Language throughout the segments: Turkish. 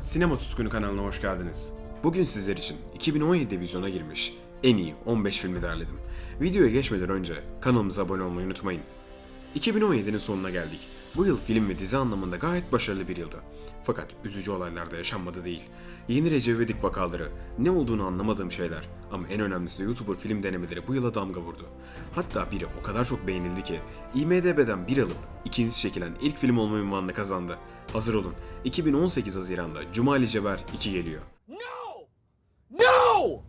Sinema Tutkunu kanalına hoş geldiniz. Bugün sizler için 2017'de vizyona girmiş en iyi 15 filmi derledim. Videoya geçmeden önce kanalımıza abone olmayı unutmayın. 2017'nin sonuna geldik. Bu yıl film ve dizi anlamında gayet başarılı bir yıldı. Fakat üzücü olaylar da yaşanmadı değil. Yeni Recep İvedik vakaları, ne olduğunu anlamadığım şeyler ama en önemlisi de YouTuber film denemeleri bu yıla damga vurdu. Hatta biri o kadar çok beğenildi ki IMDB'den bir alıp ikincisi çekilen ilk film olma ünvanını kazandı. Hazır olun, 2018 Haziran'da Cumali Ceber 2 geliyor. No! No!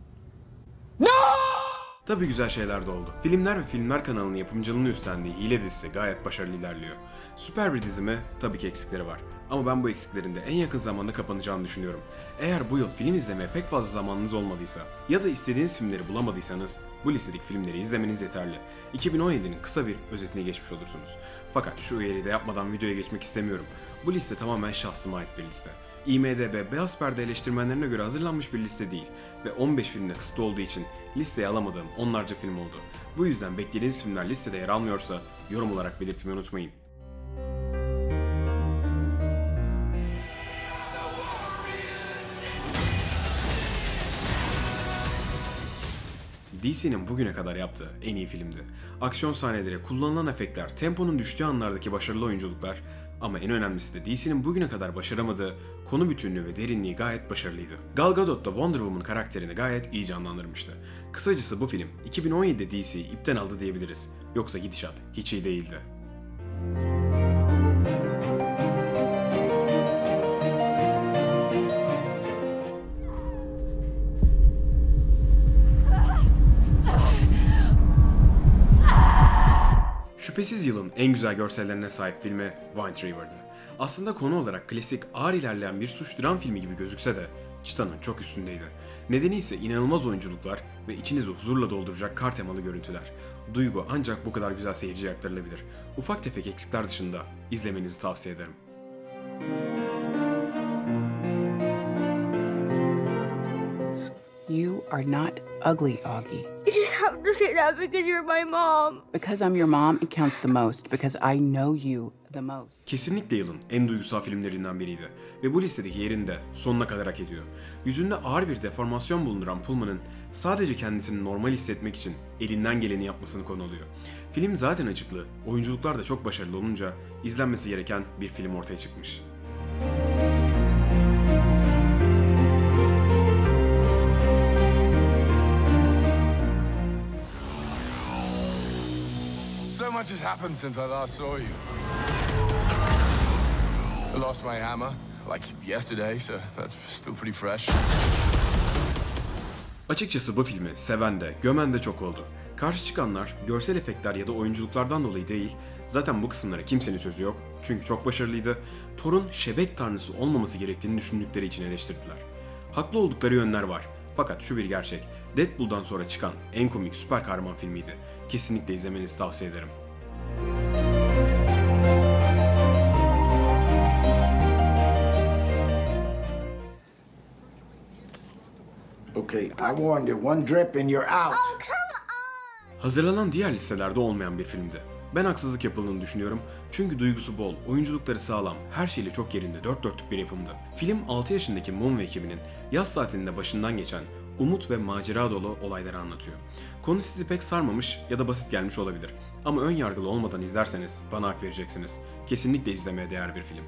Tabi güzel şeyler de oldu. Filmler ve Filmler kanalının yapımcılığını üstlendiği Hile dizisi gayet başarılı ilerliyor. Süper bir dizi mi? Tabii ki eksikleri var. Ama ben bu eksiklerin de en yakın zamanda kapanacağını düşünüyorum. Eğer bu yıl film izlemeye pek fazla zamanınız olmadıysa ya da istediğiniz filmleri bulamadıysanız bu listedeki filmleri izlemeniz yeterli. 2017'nin kısa bir özetini geçmiş olursunuz. Fakat şu uyarıyı da yapmadan videoya geçmek istemiyorum. Bu liste tamamen şahsıma ait bir liste. IMDB beyaz perde eleştirmenlerine göre hazırlanmış bir liste değil ve 15 filmle kısıtlı olduğu için listeye alamadığım onlarca film oldu. Bu yüzden beklediğiniz filmler listede yer almıyorsa yorum olarak belirtmeyi unutmayın. DC'nin bugüne kadar yaptığı en iyi filmdi. Aksiyon sahneleri, kullanılan efektler, temponun düştüğü anlardaki başarılı oyunculuklar ama en önemlisi de DC'nin bugüne kadar başaramadığı konu bütünlüğü ve derinliği gayet başarılıydı. Gal Gadot da Wonder Woman karakterini gayet iyi canlandırmıştı. Kısacası bu film 2017'de DC'yi ipten aldı diyebiliriz. Yoksa gidişat hiç iyi değildi. Şüphesiz yılın en güzel görsellerine sahip filmi Wind River'dı. Aslında konu olarak klasik ağır ilerleyen bir suç dram filmi gibi gözükse de çıtanın çok üstündeydi. Nedeni ise inanılmaz oyunculuklar ve içinizi huzurla dolduracak kar temalı görüntüler. Duygu ancak bu kadar güzel seyirciye aktarılabilir. Ufak tefek eksikler dışında izlemenizi tavsiye ederim. You are not ugly, Augie. Have to say that because you're my mom. Because I'm your mom, it counts the most. Because I know you the most. Kesinlikle yılın en duygusal filmlerinden biriydi ve bu listedeki yerini de sonuna kadar hak ediyor. Yüzünde ağır bir deformasyon bulunduran Pullman'ın sadece kendisini normal hissetmek için elinden geleni yapmasını konu alıyor. Film zaten acıklı, oyunculuklar da çok başarılı olunca izlenmesi gereken bir film ortaya çıkmış. So much has happened since I last saw you. I lost my hammer, like yesterday, so that's still pretty fresh. Açıkçası bu filmi seven de, gömen de çok oldu. Karşı çıkanlar görsel efektler ya da oyunculuklardan dolayı değil, zaten bu kısımlara kimsenin sözü yok çünkü çok başarılıydı. Thor'un şebek tanrısı olmaması gerektiğini düşündükleri için eleştirdiler. Haklı oldukları yönler var. Fakat şu bir gerçek, Deadpool'dan sonra çıkan en komik süper kahraman filmiydi. Kesinlikle izlemenizi tavsiye ederim. Okay, I warned you. One drip and you're out. Hazırlanan diğer listelerde olmayan bir filmdi. Ben haksızlık yapıldığını düşünüyorum çünkü duygusu bol, oyunculukları sağlam, her şeyle çok yerinde dört dörtlük bir yapımdı. Film 6 yaşındaki Mum ve ekibinin yaz tatilinde başından geçen umut ve macera dolu olayları anlatıyor. Konu sizi pek sarmamış ya da basit gelmiş olabilir. Ama ön yargılı olmadan izlerseniz bana hak vereceksiniz. Kesinlikle izlemeye değer bir film.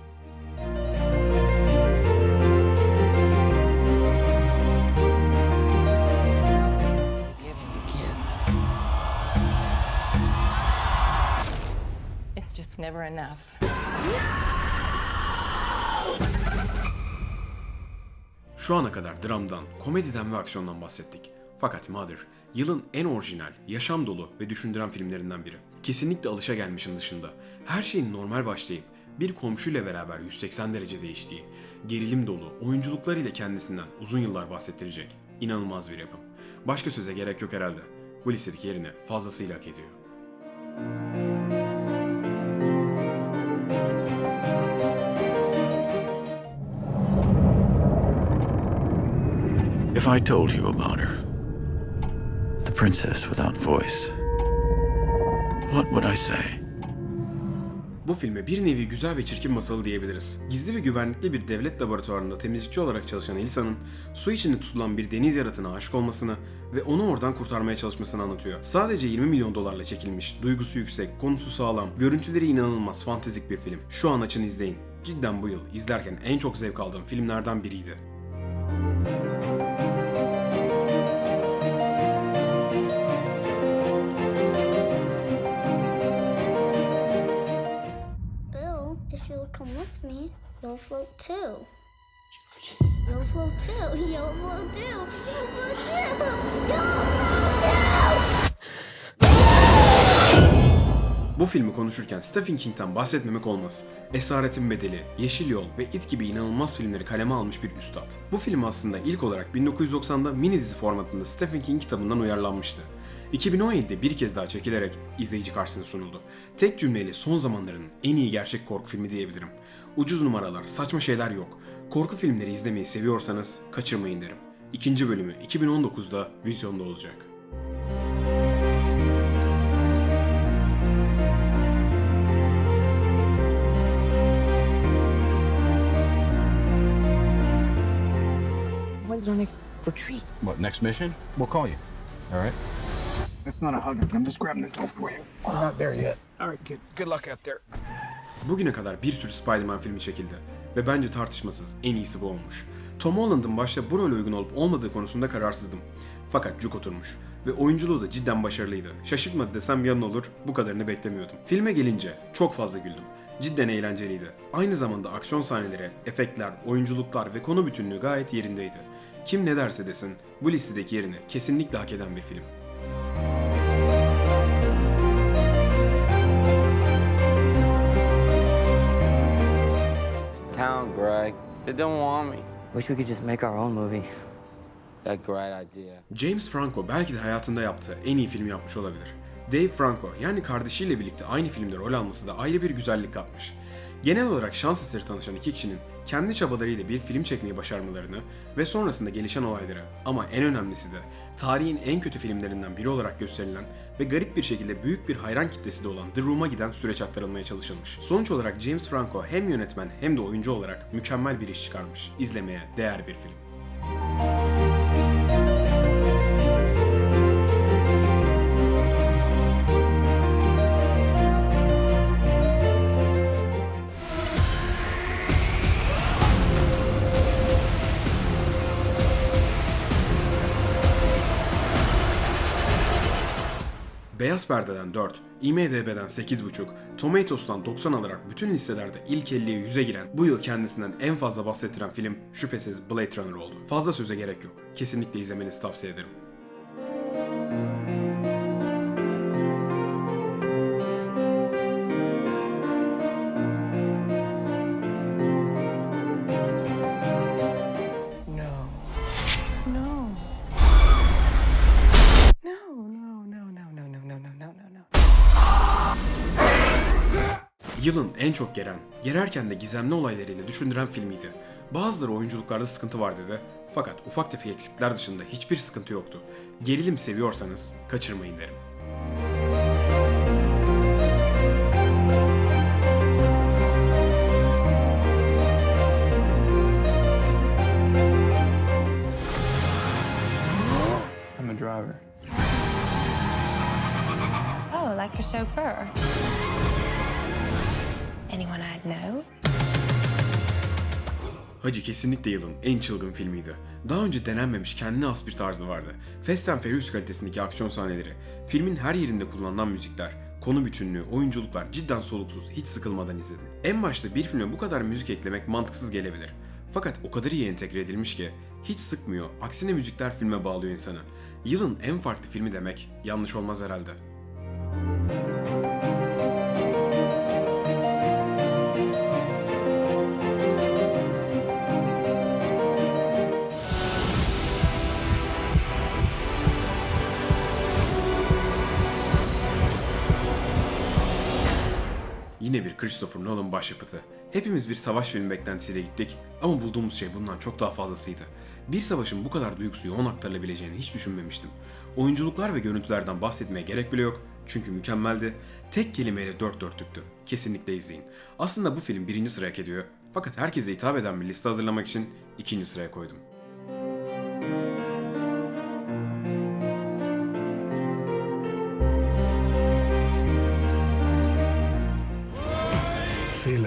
Never enough. Şu ana kadar dramdan, komediden ve aksiyondan bahsettik. Fakat Mother, yılın en orijinal, yaşam dolu ve düşündüren filmlerinden biri. Kesinlikle alışagelmişin dışında, her şeyin normal başlayıp bir komşuyla beraber 180 derece değiştiği, gerilim dolu, oyunculuklarıyla kendisinden uzun yıllar bahsettirecek inanılmaz bir yapım. Başka söze gerek yok herhalde. Bu listedeki yerini fazlasıyla hak ediyor. If I told you about her, the princess without voice, what would I say? Bu filme bir nevi güzel ve çirkin masalı diyebiliriz. Gizli ve güvenlikli bir devlet laboratuvarında temizlikçi olarak çalışan Elisa'nın su içinde tutulan bir deniz yaratığına aşık olmasını ve onu oradan kurtarmaya çalışmasını anlatıyor. Sadece 20 milyon dolarla çekilmiş, duygusu yüksek, konusu sağlam, görüntüleri inanılmaz, fantezik bir film. Şu an açın izleyin. Cidden bu yıl izlerken en çok zevk aldığım filmlerden biriydi. You'll float too. You'll float too. You'll float too. You'll float too. You'll float too. Bu filmi konuşurken Stephen King'den bahsetmemek olmaz. Esaretin Bedeli, Yeşil Yol ve It gibi inanılmaz filmleri kaleme almış bir üstad. Bu film aslında ilk olarak 1990'da mini dizi formatında Stephen King kitabından uyarlanmıştı. 2017'de bir kez daha çekilerek izleyici karşısına sunuldu. Tek cümleyle son zamanların en iyi gerçek korku filmi diyebilirim. Ucuz numaralar, saçma şeyler yok. Korku filmleri izlemeyi seviyorsanız kaçırmayın derim. İkinci bölümü 2019'da vizyonda olacak. When's our next retreat? What, next mission? We'll call you. All right? That's not a hug. I'm just grabbing the door for you. I'm not there yet. All right, kid. Good luck out there. Bugüne kadar bir sürü Spider-Man filmi çekildi ve bence tartışmasız en iyisi bu olmuş. Tom Holland'ın başta bu role uygun olup olmadığı konusunda kararsızdım. Fakat cuk oturmuş ve oyunculuğu da cidden başarılıydı. Şaşırtmadı desem yalan olur, bu kadarını beklemiyordum. Filme gelince çok fazla güldüm. Cidden eğlenceliydi. Aynı zamanda aksiyon sahneleri, efektler, oyunculuklar ve konu bütünlüğü gayet yerindeydi. Kim ne derse desin, bu listedeki yerini kesinlikle hak eden bir film. Town, Greg. They don't want me. Wish we could just make our own movie. That great idea. James Franco belki de hayatında yaptığı en iyi film yapmış olabilir. Dave Franco yani kardeşiyle birlikte aynı filmde rol alması da ayrı bir güzellik katmış. Genel olarak şans eseri tanışan iki kişinin kendi çabalarıyla bir film çekmeyi başarmalarını ve sonrasında gelişen olayları ama en önemlisi de tarihin en kötü filmlerinden biri olarak gösterilen ve garip bir şekilde büyük bir hayran kitlesi de olan The Room'a giden süreç aktarılmaya çalışılmış. Sonuç olarak James Franco hem yönetmen hem de oyuncu olarak mükemmel bir iş çıkarmış. İzlemeye değer bir film. Beyaz Perde'den 4, IMDB'den 8.5, Tomatoes'tan 90 alarak bütün listelerde ilk 50'ye 100'e giren, bu yıl kendisinden en fazla bahsettiren film şüphesiz Blade Runner oldu. Fazla söze gerek yok. Kesinlikle izlemenizi tavsiye ederim. Yılın en çok gelen, gererken de gizemli olaylarıyla düşündüren filmiydi. Bazıları oyunculuklarda sıkıntı var dedi. Fakat ufak tefek eksikler dışında hiçbir sıkıntı yoktu. Gerilim seviyorsanız kaçırmayın derim. I'm a driver. Oh, like a chauffeur. Hacı kesinlikle yılın en çılgın filmiydi. Daha önce denenmemiş kendine has bir tarzı vardı. Fast and Furious kalitesindeki aksiyon sahneleri, filmin her yerinde kullanılan müzikler, konu bütünlüğü, oyunculuklar cidden soluksuz, hiç sıkılmadan izledim. En başta bir filme bu kadar müzik eklemek mantıksız gelebilir. Fakat o kadar iyi entegre edilmiş ki hiç sıkmıyor, aksine müzikler filme bağlıyor insanı. Yılın en farklı filmi demek yanlış olmaz herhalde. Yine bir Christopher Nolan başyapıtı. Hepimiz bir savaş filmi beklentisiyle gittik ama bulduğumuz şey bundan çok daha fazlasıydı. Bir savaşın bu kadar duygusu yoğun aktarılabileceğini hiç düşünmemiştim. Oyunculuklar ve görüntülerden bahsetmeye gerek bile yok. Çünkü mükemmeldi. Tek kelimeyle dört dörtlüktü. Kesinlikle izleyin. Aslında bu film birinci sıraya hak ediyor. Fakat herkese hitap eden bir liste hazırlamak için ikinci sıraya koydum. İt.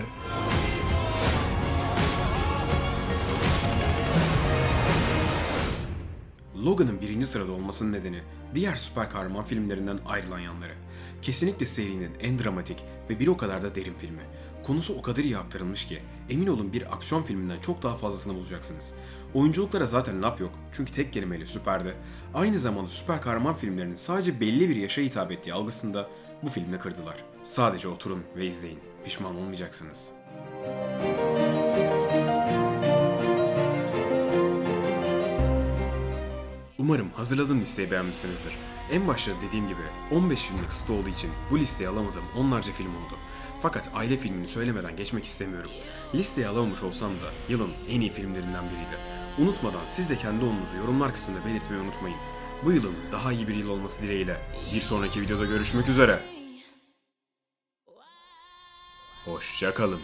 Logan'ın birinci sırada olmasının nedeni diğer süper kahraman filmlerinden ayrılan yanları. Kesinlikle serinin en dramatik ve bir o kadar da derin filmi. Konusu o kadar iyi aktarılmış ki emin olun bir aksiyon filminden çok daha fazlasını bulacaksınız. Oyunculuklara zaten laf yok çünkü tek kelimeyle süperdi. Aynı zamanda süper kahraman filmlerinin sadece belli bir yaşa hitap ettiği algısını da bu filmle kırdılar. Sadece oturun ve izleyin. Pişman olmayacaksınız. Umarım hazırladığım listeyi beğenmişsinizdir. En başta dediğim gibi 15 filmlik kısıtlı olduğu için bu listeye alamadığım onlarca film oldu. Fakat aile filmini söylemeden geçmek istemiyorum. Listeye alamamış olsam da yılın en iyi filmlerinden biriydi. Unutmadan siz de kendi oyununuzu yorumlar kısmında belirtmeyi unutmayın. Bu yılın daha iyi bir yıl olması dileğiyle. Bir sonraki videoda görüşmek üzere. Hoşçakalın.